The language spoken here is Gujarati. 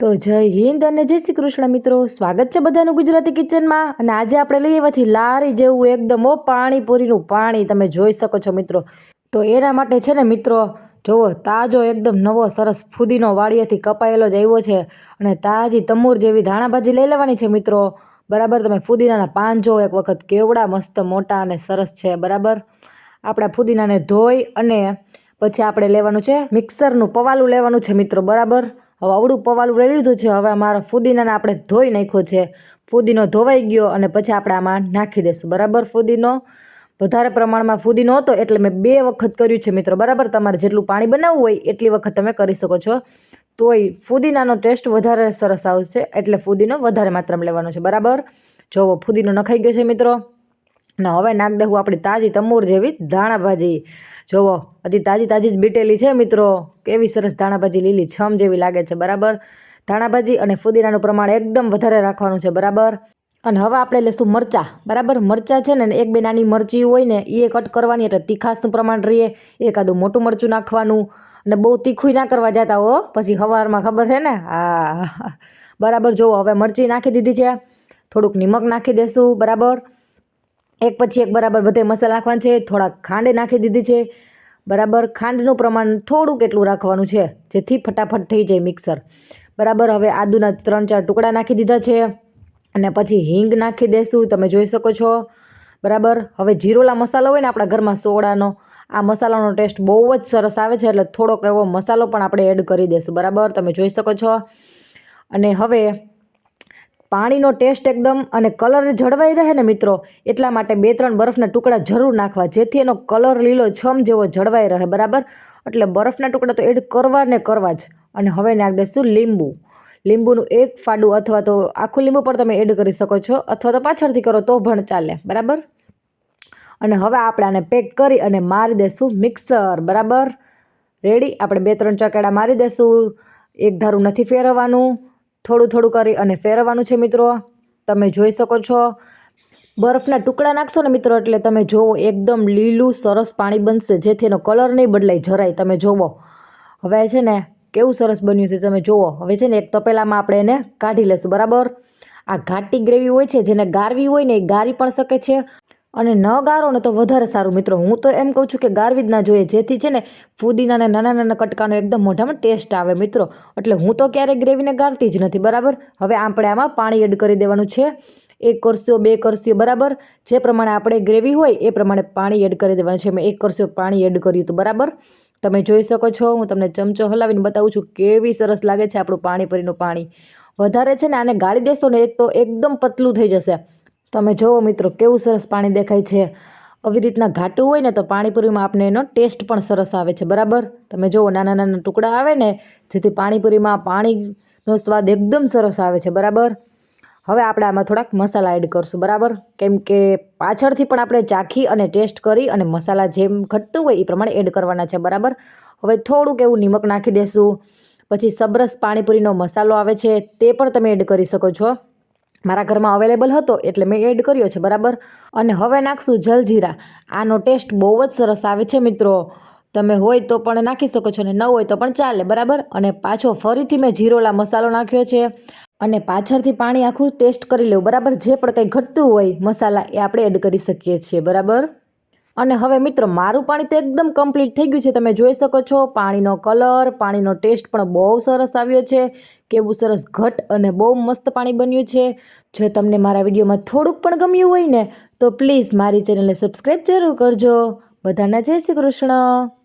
તો જય હિન્દ અને જય શ્રી કૃષ્ણ મિત્રો. સ્વાગત છે બધાનું ગુજરાતી કિચનમાં. અને આજે આપણે લઈએ પછી લારી જેવું એકદમ ઓ પાણીપુરીનું પાણી તમે જોઈ શકો છો મિત્રો. તો એના માટે છે ને મિત્રો જુઓ તાજો એકદમ નવો સરસ ફુદીનો વાળિયાથી કપાયેલો જ આવ્યો છે. અને તાજી તમૂર જેવી ધાણાભાજી લઈ લેવાની છે મિત્રો. બરાબર, તમે ફુદીનાના પાન જો એક વખત કેવડા, મસ્ત, મોટા અને સરસ છે. બરાબર? આપણા ફુદીનાને ધોઈ અને પછી આપણે લેવાનું છે મિક્સરનું પવાલું લેવાનું છે મિત્રો. બરાબર? હવે અવળું પવાલું લઈ લીધું છે. હવે અમારા ફુદીનાને આપણે ધોઈ નાખ્યો છે. ફુદીનો ધોવાઈ ગયો અને પછી આપણે આમાં નાખી દઈશું બરાબર ફુદીનો? વધારે પ્રમાણમાં ફુદીનો હતો એટલે મેં બે વખત કર્યું છે મિત્રો. બરાબર? તમારે જેટલું પાણી બનાવવું હોય એટલી વખત તમે કરી શકો છો. તોય ફુદીનાનો ટેસ્ટ વધારે સરસ આવશે એટલે ફુદીનો વધારે માત્રામાં લેવાનો છે. બરાબર? જોવો, ફુદીનો નખાઈ ગયો છે મિત્રો. અને હવે નાખ દેવું આપણી તાજી તમૂર જેવી ધાણાભાજી જોવો, હજી તાજી તાજી જ બીટેલી છે મિત્રો. કેવી સરસ ધાણાભાજી લીલી છમ જેવી લાગે છે, બરાબર? ધાણાભાજી અને ફુદીનાનું પ્રમાણ એકદમ વધારે રાખવાનું છે, બરાબર? અને હવે આપણે લેશું મરચાં, બરાબર? મરચાં છે ને એક બે નાની મરચી હોય ને એ કટ કરવાની, એટલે તીખાસનું પ્રમાણ રહીએ. એકાદું મોટું મરચું નાખવાનું, અને બહુ તીખું ના કરવા જતા હો, પછી સવારમાં ખબર છે ને? હા. બરાબર જુઓ હવે મરચી નાખી દીધી છે. થોડુંક નિમક નાખી દેશું, બરાબર? એક પછી એક બરાબર બધે મસાલા નાખવાના છે, થોડાક ખાંડ નાખી દીધી છે. બરાબર ખાંડનું પ્રમાણ થોડુંક એટલું રાખવાનું છે, જેથી ફટાફટ થઈ જાય મિક્સર. બરાબર હવે આદુના ત્રણ ચાર ટુકડા નાખી દીધા છે, અને પછી હિંગ નાખી દેશું, તમે જોઈ શકો છો. બરાબર, હવે જીરોલા મસાલો હોય ને આપણા ઘરમાં સોડાનો, આ મસાલાનો ટેસ્ટ બહુ જ સરસ આવે છે, એટલે થોડોક એવો મસાલો પણ આપણે એડ કરી દઈશું બરાબર, તમે જોઈ શકો છો. અને હવે પાણીનો ટેસ્ટ એકદમ અને કલર જળવાઈ રહે ને મિત્રો, એટલા માટે બે ત્રણ બરફના ટુકડા જરૂર નાખવા, જેથી એનો કલર લીલો છમ જેવો જળવાઈ રહે, બરાબર? એટલે બરફના ટુકડા તો એડ કરવા ને કરવા જ. અને હવે નાખ દઈશું લીંબુ. લીંબુનું એક ફાડું અથવા તો આખું લીંબુ પણ તમે એડ કરી શકો છો, અથવા તો પાછળથી કરો તો પણ ચાલે, બરાબર? અને હવે આપણે આને પેક કરી અને મારી દઈશું મિક્સર, બરાબર? રેડી? આપણે બે ત્રણ ચકેડા મારી દઈશું એક ધારું નથી ફેરવવાનું. થોડું થોડું કરી અને ફેરવવાનું છે મિત્રો. તમે જોઈ શકો છો. બરફના ટુકડા નાખશો ને મિત્રો, એટલે તમે જુઓ એકદમ લીલું, સરસ પાણી બનશે. જેથી એનો કલર નહીં બદલાય, જરાય. તમે જુઓ હવે છે ને, કેવું સરસ બન્યું છે તમે જુઓ હવે છે ને, એક તપેલામાં આપણે એને કાઢી લેશું, બરાબર? આ ઘાટી ગ્રેવી હોય છે, જેને ગારવી હોય ને, એ ગારી પણ શકે છે. અને ન ગારો ને તો વધારે સારું. મિત્રો, હું તો એમ કહું છું કે ગારવી જ ના જોઈએ. જેથી છે ને ફુદીનાને નાના નાના કટકાનો એકદમ મોઢામાં ટેસ્ટ આવે મિત્રો. એટલે હું તો ક્યારેય ગ્રેવીને ગારતી જ નથી, બરાબર? હવે આપણે આમાં પાણી એડ કરી દેવાનું છે. એક કરશો બે કરશો બરાબર? જે પ્રમાણે આપણે ગ્રેવી હોય એ પ્રમાણે પાણી એડ કરી દેવાનું છે. મેં એક કરશો પાણી એડ કર્યું હતું, બરાબર? તમે જોઈ શકો છો, હું તમને ચમચો હલાવીને બતાવું છું કેવી સરસ લાગે છે આપણું પાણીપુરીનું પાણી. વધારે છે ને આને ગાળી દેશો ને તો એકદમ પતલું થઈ જશે. તમે જુઓ મિત્રો, કેવું સરસ પાણી દેખાય છે. આવી રીતના ઘાટું હોય ને તો પાણીપુરીમાં આપણે એનો ટેસ્ટ પણ સરસ આવે છે, બરાબર? તમે જુઓ, નાના નાના ટુકડા આવે ને, જેથી પાણીપુરીમાં પાણીનો સ્વાદ એકદમ સરસ આવે છે, બરાબર? હવે આપણે આમાં થોડાક મસાલા એડ કરશું, બરાબર? કેમ કે પાછળથી પણ આપણે ચાખી અને ટેસ્ટ કરી અને મસાલા જેમ ઘટતું હોય એ પ્રમાણે એડ કરવાના છે, બરાબર? હવે થોડુંક એવું નિમક નાખી દેશું. પછી સબરસ પાણીપુરીનો મસાલો આવે છે, તે પણ તમે એડ કરી શકો છો. મારા ઘરમાં અવેલેબલ હતો એટલે મેં એડ કર્યો છે, બરાબર? અને હવે નાખશું જલજીરા. આનો ટેસ્ટ બહુ જ સરસ આવે છે મિત્રો. તમે હોય તો પણ નાખી શકો છો ને ન હોય તો પણ ચાલે, બરાબર? અને પાછો ફરીથી મેં જીરોલા મસાલો નાખ્યો છે. અને પાછળથી પાણી આખું ટેસ્ટ કરી લેવું, બરાબર? જે પણ કંઈ ઘટતું હોય મસાલા એ આપણે એડ કરી શકીએ છીએ, બરાબર? અને હવે મિત્રો, મારું પાણી તો એકદમ કમ્પ્લીટ થઈ ગયું છે. તમે જોઈ શકો છો, પાણીનો કલર પાણીનો ટેસ્ટ પણ બહુ સરસ આવ્યો છે. કેવું સરસ ઘટ અને બહુ મસ્ત પાણી બન્યું છે. જો તમને મારા વિડીયોમાં થોડુંક પણ ગમ્યું હોય ને, તો પ્લીઝ મારી ચેનલને સબસ્ક્રાઈબ જરૂર કરજો. બધાને જય શ્રી કૃષ્ણ.